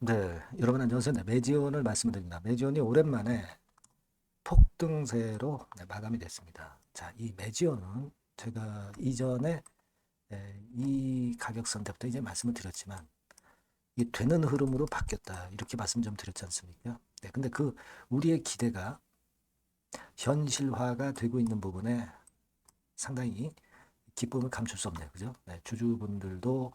네, 여러분 안녕하세요. 네, 매지온을 말씀드립니다. 매지온이 오랜만에 폭등세로 네, 마감이 됐습니다. 자, 이 매지온은 제가 이전에 네, 이 가격선 때부터 이제 말씀을 드렸지만 이게 되는 흐름으로 바뀌었다 이렇게 말씀 좀 드렸지 않습니까? 네, 근데 그 우리의 기대가 현실화가 되고 있는 부분에 상당히 기쁨을 감출 수 없네요. 그죠? 네, 주주분들도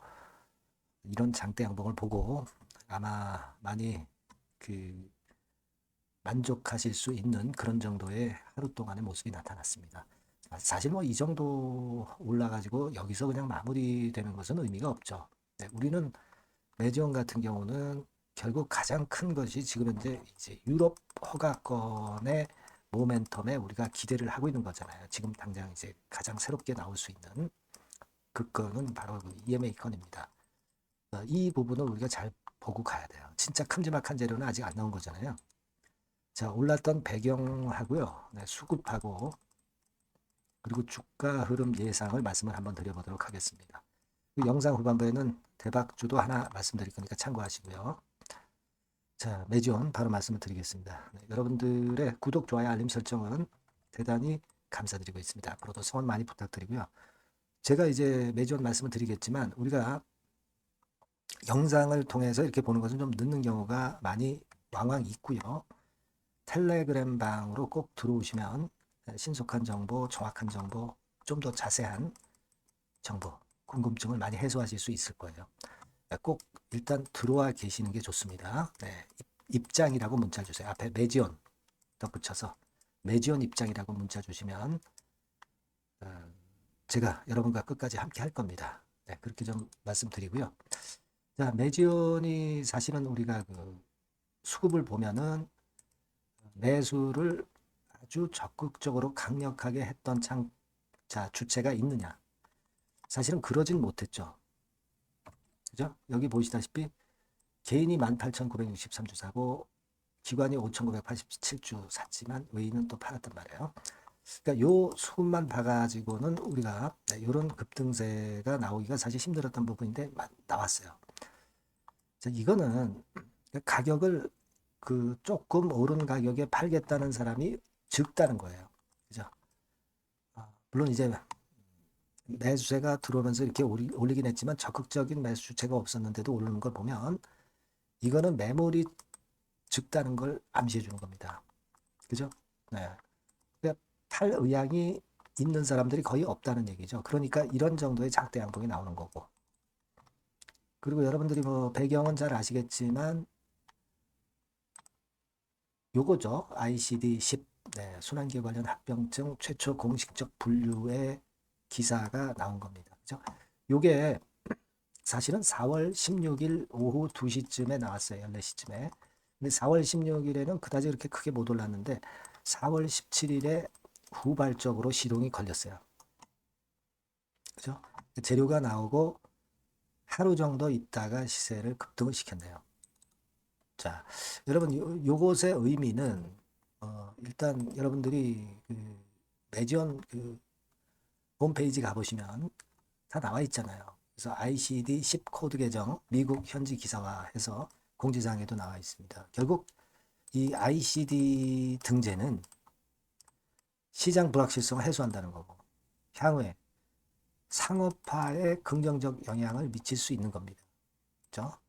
이런 장대 양봉을 보고 아마 많이 그 만족하실 수 있는 그런 정도의 하루 동안의 모습이 나타났습니다. 사실 뭐 이 정도 올라가지고 여기서 그냥 마무리되는 것은 의미가 없죠. 네, 우리는 매지원 같은 경우는 결국 가장 큰 것이 지금 현재 이제 유럽 허가권의 모멘텀에 우리가 기대를 하고 있는 거잖아요. 지금 당장 이제 가장 새롭게 나올 수 있는 그 건은 바로 그 EMA 건입니다. 어, 이 부분을 우리가 잘 보고 가야 돼요. 진짜 큼지막한 재료는 아직 안 나온 거잖아요. 자, 올랐던 배경하고요. 네, 수급하고 그리고 주가 흐름 예상을 말씀을 한번 드려보도록 하겠습니다. 그 영상 후반부에는 대박주도 하나 말씀드릴 거니까 참고하시고요. 자, 매지원 바로 말씀을 드리겠습니다. 네, 여러분들의 구독, 좋아요, 알림 설정은 대단히 감사드리고 있습니다. 앞으로도 성원 많이 부탁드리고요. 제가 이제 매지원 말씀을 드리겠지만 우리가 영상을 통해서 이렇게 보는 것은 좀 늦는 경우가 많이 왕왕 있고요. 텔레그램 방으로 꼭 들어오시면 신속한 정보, 정확한 정보, 좀 더 자세한 정보, 궁금증을 많이 해소하실 수 있을 거예요. 꼭 일단 들어와 계시는 게 좋습니다. 네, 입장이라고 문자 주세요. 앞에 매지온 덧붙여서 매지온 입장이라고 문자 주시면 어, 제가 여러분과 끝까지 함께 할 겁니다. 네, 그렇게 좀 말씀드리고요. 자, 매지온이 사실은 우리가 그 수급을 보면은 매수를 아주 적극적으로 강력하게 했던 장, 자, 주체가 있느냐? 사실은 그러진 못했죠. 그죠? 여기 보시다시피 개인이 18,963주 사고 기관이 5,987주 샀지만 외인은 또 팔았단 말이에요. 그러니까 요 수급만 봐가지고는 우리가 이런 급등세가 나오기가 사실 힘들었던 부분인데 나왔어요. 자, 이거는 가격을 그 조금 오른 가격에 팔겠다는 사람이 적다는 거예요. 그죠? 아, 물론 이제 매수세가 들어오면서 이렇게 올리, 긴 했지만 적극적인 매수 주체가 없었는데도 오르는 걸 보면 이거는 매물이 적다는 걸 암시해 주는 겁니다. 그죠? 네. 그러니까 팔 의향이 있는 사람들이 거의 없다는 얘기죠. 그러니까 이런 정도의 작대 양봉이 나오는 거고. 그리고 여러분들이 뭐 배경은 잘 아시겠지만 요거죠. ICD-10 네, 순환기에 관련 합병증 최초 공식적 분류의 기사가 나온 겁니다. 그죠? 요게 사실은 4월 16일 오후 2시쯤에 나왔어요. 14시쯤에. 근데 4월 16일에는 그다지 그렇게 크게 못 올랐는데 4월 17일에 후발적으로 시동이 걸렸어요. 그죠? 재료가 나오고 하루 정도 있다가 시세를 급등을 시켰네요. 자, 여러분 요, 요것의 의미는 어, 일단 여러분들이 그 매지원 그 홈페이지 가보시면 다 나와 있잖아요. 그래서 ICD 10 코드 계정 미국 현지 기사화해서 공지사항에도 나와 있습니다. 결국 이 ICD 등재는 시장 불확실성을 해소한다는 거고 향후에 상업화에 긍정적 영향을 미칠 수 있는 겁니다. 그렇죠?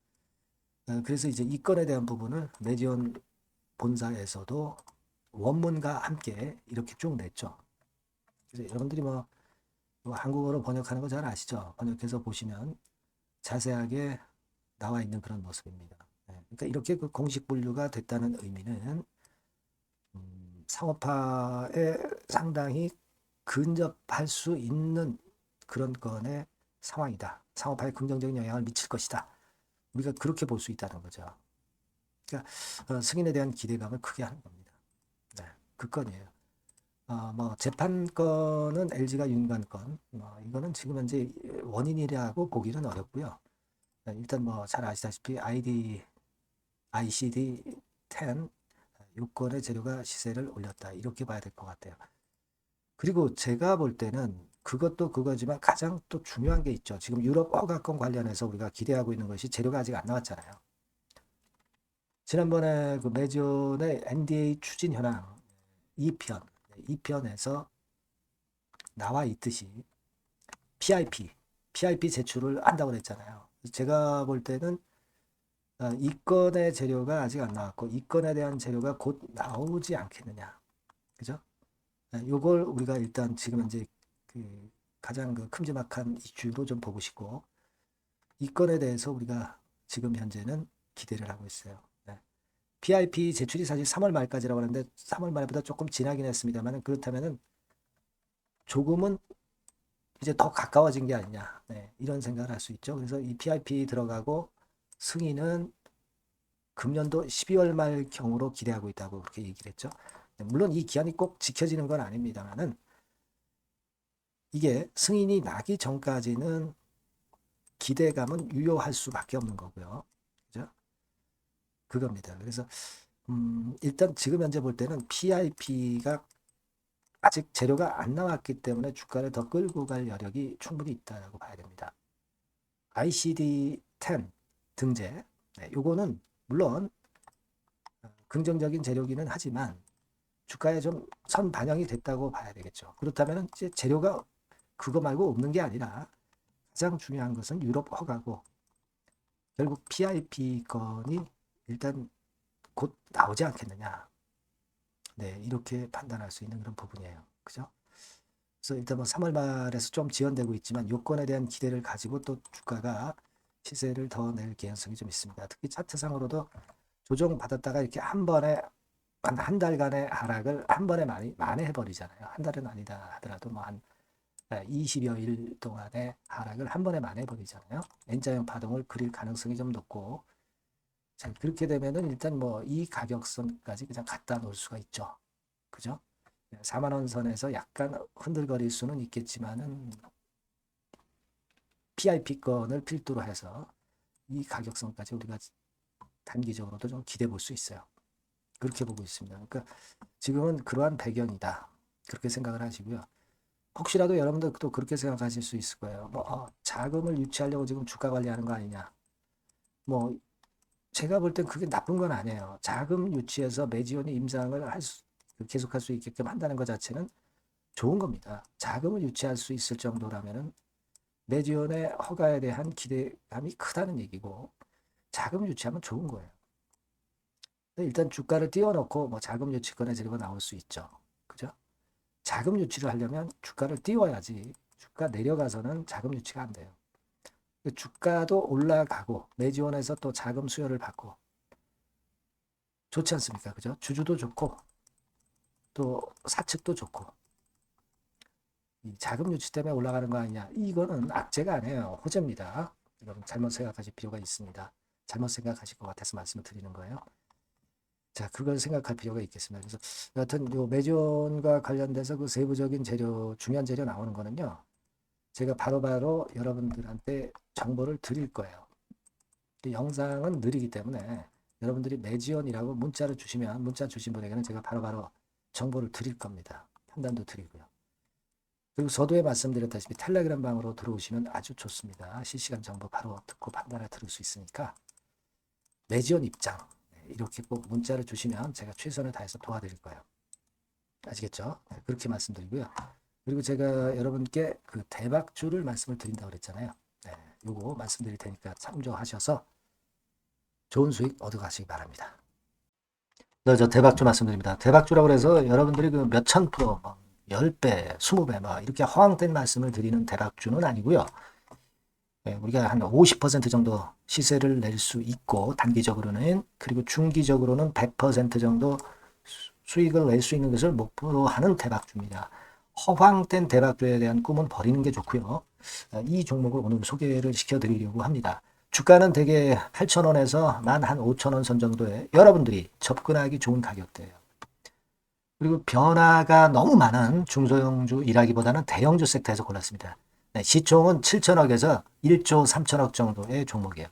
그래서 이제 이 건에 대한 부분을 매지원 본사에서도 원문과 함께 이렇게 쭉 냈죠. 그래서 여러분들이 뭐, 뭐 한국어로 번역하는 거 잘 아시죠? 번역해서 보시면 자세하게 나와 있는 그런 모습입니다. 네, 그러니까 이렇게 그 공식 분류가 됐다는 의미는 음, 상업화에 상당히 근접할 수 있는 그런 건의 상황이다. 상업화에 긍정적인 영향을 미칠 것이다. 우리가 그렇게 볼 수 있다는 거죠. 그러니까 어, 승인에 대한 기대감을 크게 하는 겁니다. 네, 그 건이에요. 어, 뭐 재판 건은 LG가 윤관 건, 뭐 이거는 지금 현재 원인이라고 보기는 어렵고요. 네, 일단 뭐 잘 아시다시피 ID, ICD 10 요건의 재료가 시세를 올렸다 이렇게 봐야 될 것 같아요. 그리고 제가 볼 때는 그것도 그거지만 가장 또 중요한 게 있죠. 지금 유럽 허가권 관련해서 우리가 기대하고 있는 것이 재료가 아직 안 나왔잖아요. 지난번에 그 매존의 NDA 추진 현황 2편, 2편에서 나와 있듯이 PIP, PIP 제출을 한다고 그랬잖아요. 제가 볼 때는 어, 이 건의 재료가 아직 안 나왔고 이 건에 대한 재료가 곧 나오지 않겠느냐. 그죠? 네, 요걸 우리가 일단 지금 현재 그 가장 그 큼지막한 이슈로 좀 보고 싶고 이 건에 대해서 우리가 지금 현재는 기대를 하고 있어요. 네. PIP 제출이 사실 3월 말까지라고 하는데 3월 말보다 조금 지나긴 했습니다만 그렇다면은 조금은 이제 더 가까워진 게 아니냐 네, 이런 생각을 할 수 있죠. 그래서 이 PIP 들어가고 승인은 금년도 12월 말 경으로 기대하고 있다고 그렇게 얘기를 했죠. 네, 물론 이 기한이 꼭 지켜지는 건 아닙니다만은 이게 승인이 나기 전까지는 기대감은 유효할 수밖에 없는 거고요. 그죠? 그겁니다. 그래서 음, 일단 지금 현재 볼 때는 PIP가 아직 재료가 안 나왔기 때문에 주가를 더 끌고 갈 여력이 충분히 있다고 봐야 됩니다. ICD-10 등재, 네, 요거는 물론 어, 긍정적인 재료기는 하지만 주가에 좀 선 반영이 됐다고 봐야 되겠죠. 그렇다면 이제 재료가 그거 말고 없는 게 아니라 가장 중요한 것은 유럽 허가고 결국 PIP 건이 일단 곧 나오지 않겠느냐. 네, 이렇게 판단할 수 있는 그런 부분이에요. 그죠? 그래서 일단 뭐 3월 말에서 좀 지연되고 있지만 요건에 대한 기대를 가지고 또 주가가 시세를 더 낼 개연성이 좀 있습니다. 특히 차트상으로도 조정 받았다가 이렇게 한 번에 한, 한 달간의 하락을 한 번에 많이 만회해 버리잖아요. 한 달은 아니다 하더라도 뭐한 20여 일 동안의 하락을 한 번에 만회해 버리잖아요. N자형 파동을 그릴 가능성이 좀 높고 자, 그렇게 되면은 일단 뭐 이 가격선까지 그냥 갖다 놓을 수가 있죠. 그죠? 4만 원 선에서 약간 흔들거릴 수는 있겠지만은 PIP권을 필두로 해서 이 가격선까지 우리가 단기적으로도 좀 기대해 볼수 있어요. 그렇게 보고 있습니다. 그러니까 지금은 그러한 배경이다. 그렇게 생각을 하시고요. 혹시라도 여러분들 또 그렇게 생각하실 수 있을 거예요. 뭐 어, 자금을 유치하려고 지금 주가 관리하는 거 아니냐. 뭐 제가 볼 땐 그게 나쁜 건 아니에요. 자금 유치해서 매지원이 임상을 할 수, 계속할 수 있게끔 한다는 것 자체는 좋은 겁니다. 자금을 유치할 수 있을 정도라면은 매지원의 허가에 대한 기대감이 크다는 얘기고 자금 유치하면 좋은 거예요. 일단 주가를 띄워놓고 뭐 자금 유치권에 재료가 나올 수 있죠. 자금 유치를 하려면 주가를 띄워야지 주가 내려가서는 자금 유치가 안 돼요. 주가도 올라가고 매지원에서 또 자금 수요를 받고 좋지 않습니까? 그죠? 주주도 좋고 또 사측도 좋고 이 자금 유치 때문에 올라가는 거 아니냐? 이거는 악재가 아니에요. 호재입니다. 여러분 잘못 생각하실 필요가 있습니다. 잘못 생각하실 것 같아서 말씀을 드리는 거예요. 자, 그걸 생각할 필요가 있겠습니다. 그래서 여하튼 요 매존과 관련돼서 그 세부적인 재료, 중요한 재료 나오는 거는요. 제가 바로바로 바로 여러분들한테 정보를 드릴 거예요. 영상은 느리기 때문에 여러분들이 매지원이라고 문자를 주시면 문자 주신 분에게는 제가 바로바로 바로 정보를 드릴 겁니다. 판단도 드리고요. 그리고 서두에 말씀드렸다시피 텔레그램 방으로 들어오시면 아주 좋습니다. 실시간 정보 바로 듣고 판단을 들을 수 있으니까 매지원 입장 네, 이렇게 꼭 문자를 주시면 제가 최선을 다해서 도와드릴 거예요. 아시겠죠? 네, 그렇게 말씀드리고요. 그리고 제가 여러분께 그 대박주를 말씀을 드린다고 그랬잖아요. 네, 요거 말씀드릴 테니까 참조하셔서 좋은 수익 얻어가시기 바랍니다. 네, 저 대박주 말씀드립니다. 대박주라고 해서 여러분들이 그 몇천 프로, 뭐 10배, 20배, 뭐 이렇게 허황된 말씀을 드리는 대박주는 아니고요. 네, 우리가 한 50% 정도 시세를 낼 수 있고 단기적으로는 그리고 중기적으로는 100% 정도 수익을 낼 수 있는 것을 목표로 하는 대박주입니다. 허황된 대박주에 대한 꿈은 버리는 게 좋고요. 이 종목을 오늘 소개를 시켜드리려고 합니다. 주가는 대개 8,000원에서 만 한 5,000원 선 정도에 여러분들이 접근하기 좋은 가격대예요. 그리고 변화가 너무 많은 중소형주 일하기보다는 대형주 섹터에서 골랐습니다. 네, 시총은 7천억에서 1조 3천억 정도의 종목이에요.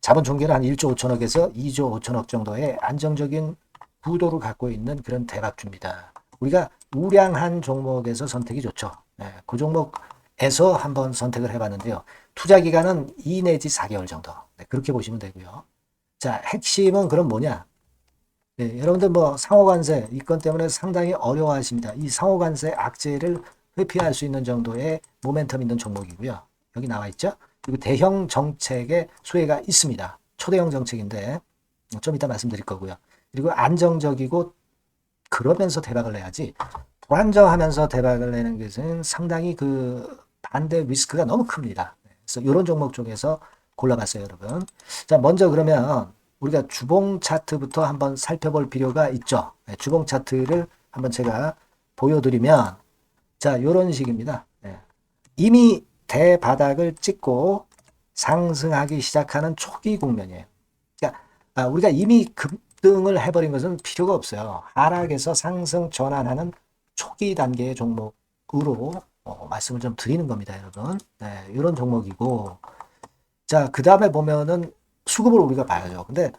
자본 총계는 한 1조 5천억에서 2조 5천억 정도의 안정적인 구도를 갖고 있는 그런 대박주입니다. 우리가 우량한 종목에서 선택이 좋죠. 네, 그 종목에서 한번 선택을 해봤는데요. 투자 기간은 2 내지 4개월 정도. 네, 그렇게 보시면 되고요. 자, 핵심은 그럼 뭐냐? 네, 여러분들 뭐 상호관세 이건 때문에 상당히 어려워하십니다. 이 상호관세 악재를 회피할 수 있는 정도의 모멘텀 있는 종목이고요. 여기 나와 있죠? 그리고 대형 정책의 수혜가 있습니다. 초대형 정책인데 좀 이따 말씀드릴 거고요. 그리고 안정적이고 그러면서 대박을 내야지 불안정하면서 대박을 내는 것은 상당히 그 반대 리스크가 너무 큽니다. 그래서 이런 종목 중에서 골라봤어요, 여러분. 자, 먼저 그러면 우리가 주봉 차트부터 한번 살펴볼 필요가 있죠. 네, 주봉 차트를 한번 제가 보여드리면 자, 이런 식입니다. 네. 이미 대바닥을 찍고 상승하기 시작하는 초기 국면이에요. 그러니까 아, 우리가 이미 급등을 해버린 것은 필요가 없어요. 하락에서 상승 전환하는 초기 단계의 종목으로 어, 말씀을 좀 드리는 겁니다, 여러분. 네, 이런 종목이고 자, 그 다음에 보면은 수급을 우리가 봐야죠. 근데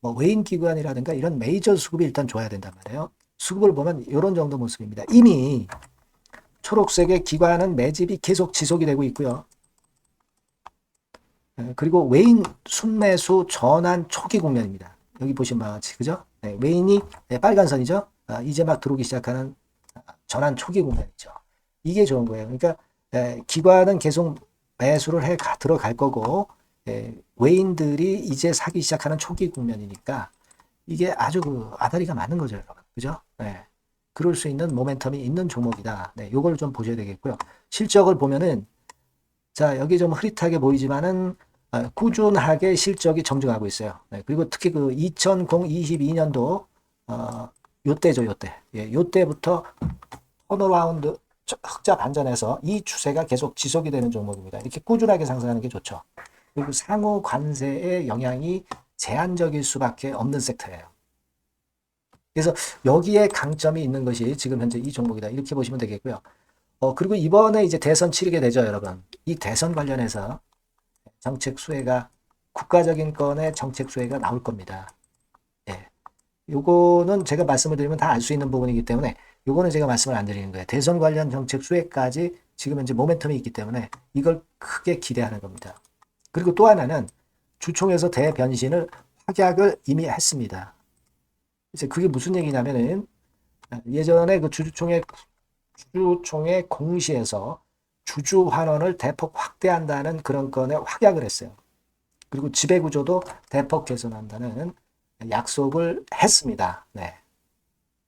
뭐 외인 기관이라든가 이런 메이저 수급이 일단 좋아야 된단 말이에요. 수급을 보면 이런 정도 모습입니다. 이미 초록색의 기관은 매집이 계속 지속이 되고 있고요. 예, 그리고 외인 순매수 전환 초기 국면입니다. 여기 보시면 바와 같이 그죠? 네, 외인이 네, 빨간 선이죠. 아, 이제 막 들어오기 시작하는 전환 초기 국면이죠. 이게 좋은 거예요. 그러니까 예, 기관은 계속 매수를 해 가, 들어갈 거고 예, 외인들이 이제 사기 시작하는 초기 국면이니까 이게 아주 그 아다리가 맞는 거죠, 여러분. 그죠? 네. 그럴 수 있는 모멘텀이 있는 종목이다. 네, 요걸 좀 보셔야 되겠고요. 실적을 보면은 자, 여기 좀 흐릿하게 보이지만은 아, 꾸준하게 실적이 정정하고 있어요. 네, 그리고 특히 그 2022년도 어, 요때죠, 요때. 예, 요때부터 턴어라운드 흑자 반전해서 이 추세가 계속 지속이 되는 종목입니다. 이렇게 꾸준하게 상승하는 게 좋죠. 그리고 상호 관세의 영향이 제한적일 수밖에 없는 섹터예요. 그래서 여기에 강점이 있는 것이 지금 현재 이 종목이다. 이렇게 보시면 되겠고요. 어, 그리고 이번에 이제 대선 치르게 되죠, 여러분. 이 대선 관련해서 정책 수혜가 국가적인 건의 정책 수혜가 나올 겁니다. 예. 요거는 제가 말씀을 드리면 다 알 수 있는 부분이기 때문에 요거는 제가 말씀을 안 드리는 거예요. 대선 관련 정책 수혜까지 지금 현재 모멘텀이 있기 때문에 이걸 크게 기대하는 겁니다. 그리고 또 하나는 주총에서 대변신을 확약을 이미 했습니다. 이제 그게 무슨 얘기냐면은 예전에 그 주주총회 주주총회 공시에서 주주 환원을 대폭 확대한다는 그런 건에 확약을 했어요. 그리고 지배 구조도 대폭 개선한다는 약속을 했습니다. 네.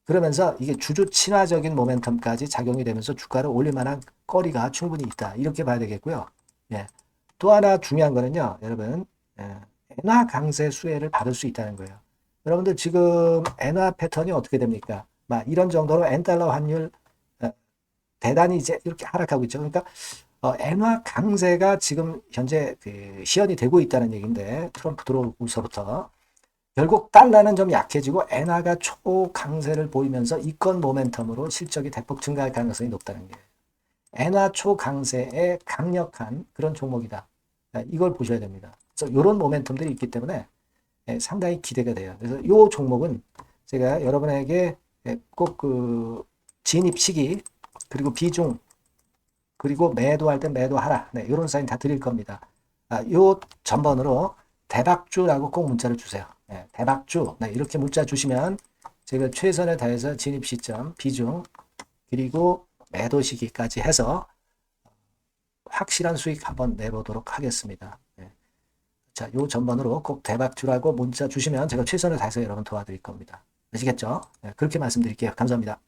그러면서 이게 주주 친화적인 모멘텀까지 작용이 되면서 주가를 올릴 만한 거리가 충분히 있다. 이렇게 봐야 되겠고요. 예. 또 하나 중요한 거는요, 여러분, 예. 엔화 강세 수혜를 받을 수 있다는 거예요. 여러분들 지금 엔화 패턴이 어떻게 됩니까? 막 이런 정도로 엔달러 환율 어, 대단히 이제 이렇게 하락하고 있죠. 그러니까 어, 엔화 강세가 지금 현재 그 시연이 되고 있다는 얘기인데 트럼프 들어오고서부터 결국 달러는 좀 약해지고 엔화가 초강세를 보이면서 이건 모멘텀으로 실적이 대폭 증가할 가능성이 높다는 게 엔화 초강세의 강력한 그런 종목이다. 네, 이걸 보셔야 됩니다. 그래서 이런 모멘텀들이 있기 때문에 예, 상당히 기대가 돼요. 그래서 이 종목은 제가 여러분에게 예, 꼭그 진입 시기 그리고 비중 그리고 매도할 때 매도하라 네, 이런 사인 다 드릴 겁니다. 아, 요 전번으로 대박주라고 꼭 문자를 주세요. 네, 대박주 네, 이렇게 문자 주시면 제가 최선을 다해서 진입 시점 비중 그리고 매도 시기까지 해서 확실한 수익 한번 내보도록 하겠습니다. 네. 자, 요 전번으로 꼭 대박 주라고 문자 주시면 제가 최선을 다해서 여러분 도와드릴 겁니다. 아시겠죠? 네, 그렇게 말씀드릴게요. 감사합니다.